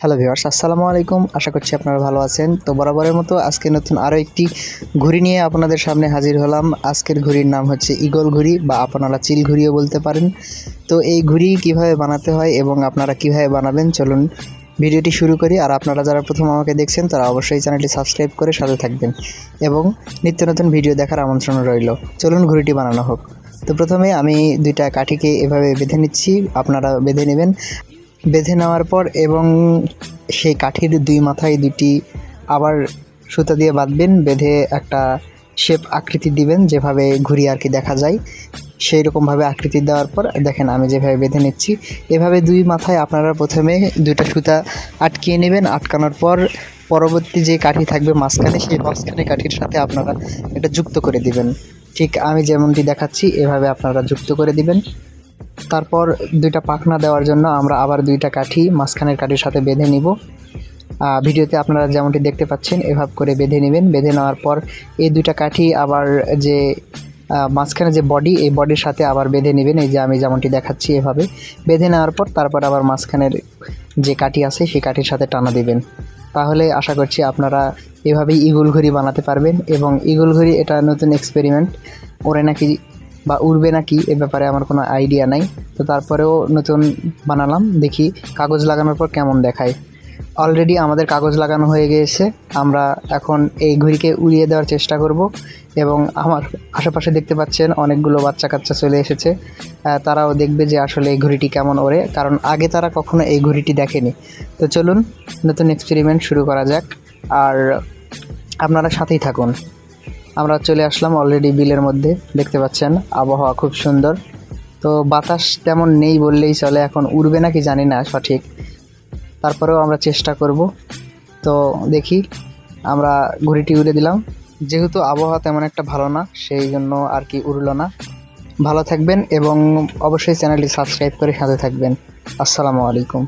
Hello viewers, আসসালামু আলাইকুম। আশা করছি আপনারা ভালো আছেন। তো বরাবরের মতো আজকে নতুন আরও একটি ঘুড়ি নিয়ে আপনাদের সামনে হাজির হলাম। আজকের ঘুড়ির নাম হচ্ছে ইগল ঘুড়ি বা আপনারা চিল ঘুড়িও বলতে পারেন। তো এই ঘুড়ি কীভাবে বানাতে হয় এবং আপনারা কীভাবে বানাবেন, চলুন ভিডিওটি শুরু করি। আর আপনারা যারা প্রথম আমাকে দেখছেন, তারা অবশ্যই চ্যানেলটি সাবস্ক্রাইব করে সাথে থাকবেন এবং নিত্য নতুন ভিডিও দেখার আমন্ত্রণ রইল। চলুন ঘুড়িটি বানানো হোক। তো প্রথমে আমি দুইটা কাঠিকে এভাবে বেঁধে নিচ্ছি। আপনারা বেঁধে নেবেন। বেঁধে নেওয়ার পর এবং সেই কাঠির দুই মাথায় দুটি আবার সুতা দিয়ে বাঁধবেন, বেঁধে একটা শেপ আকৃতি দিবেন, যেভাবে ঘুরি আর কি দেখা যায়। সেই রকমভাবে আকৃতি দেওয়ার পর, দেখেন আমি যেভাবে বেঁধে নিচ্ছি। এভাবে দুই মাথায় আপনারা প্রথমে দুইটা সুতা আটকিয়ে নেবেন। আটকানোর পর পরবর্তী যে কাঠি থাকবে মাঝখানে, সেই মাঝখানে কাঠির সাথে আপনারা এটা যুক্ত করে দিবেন। ঠিক আমি যেমনটি দেখাচ্ছি, এভাবে আপনারা যুক্ত করে দিবেন। তারপর দুইটা পাখনা দেওয়ার জন্য আমরা আবার দুইটা কাঠি, মাঝখানের কাঠির সাথে বেঁধে নিব। ভিডিওতে আপনারা যেমনটি দেখতে পাচ্ছেন, এভাবে করে বেঁধে নেবেন। বেঁধে নেওয়ার পর এই দুইটা কাঠি আবার যে মাঝখানে যে বডি, এই বডির সাথে আবার বেঁধে নেবেন। এই যে আমি যেমনটি দেখাচ্ছি এভাবে। বেঁধে নেওয়ার পর তারপর আবার মাঝখানের যে কাঠি আছে, সেই কাঠির সাথে টানা দিবেন। তাহলে আশা করছি আপনারা এভাবেই ইগুল ঘড়ি বানাতে পারবেন এবং ইগুল ঘড়ি এটা নতুন এক্সপেরিমেন্ট ওরে নাকি বা উড়বে নাকি এ ব্যাপারে আমার কোনো আইডিয়া নাই। তো তারপরেও নতুন বানালাম, দেখি কাগজ লাগানোর পর কেমন দেখায়। অলরেডি আমাদের কাগজ লাগানো হয়ে গিয়েছে, আমরা এখন এই ঘড়িকে উড়িয়ে দেওয়ার চেষ্টা করব এবং আমার আশেপাশে দেখতে পাচ্ছেন অনেকগুলো বাচ্চা কাচ্চা চলে এসেছে। তারাও দেখবে যে আসলে এই ঘড়িটি কেমন ওড়ে, কারণ আগে তারা কখনো এই ঘড়িটি দেখেনি। তো চলুন নতুন এক্সপেরিমেন্ট শুরু করা যাক, আর আপনারা সাথেই থাকুন। আমরা চলে আসলাম অলরেডি বিলের মধ্যে, দেখতে পাচ্ছেন, আবহাওয়া খুব সুন্দর। তো বাতাস তেমন নেই বললেই চলে, এখন উড়বে নাকি জানি না সঠিক। তারপরেও আমরা চেষ্টা করব। তো দেখি, আমরা ঘুড়িটি উড়ে দিলাম। যেহেতু আবহাওয়া তেমন একটা ভালো না, সেই জন্য আর কি উড়লো না। ভালো থাকবেন এবং অবশ্যই চ্যানেলটি সাবস্ক্রাইব করে সাথে থাকবেন। আসসালামু আলাইকুম।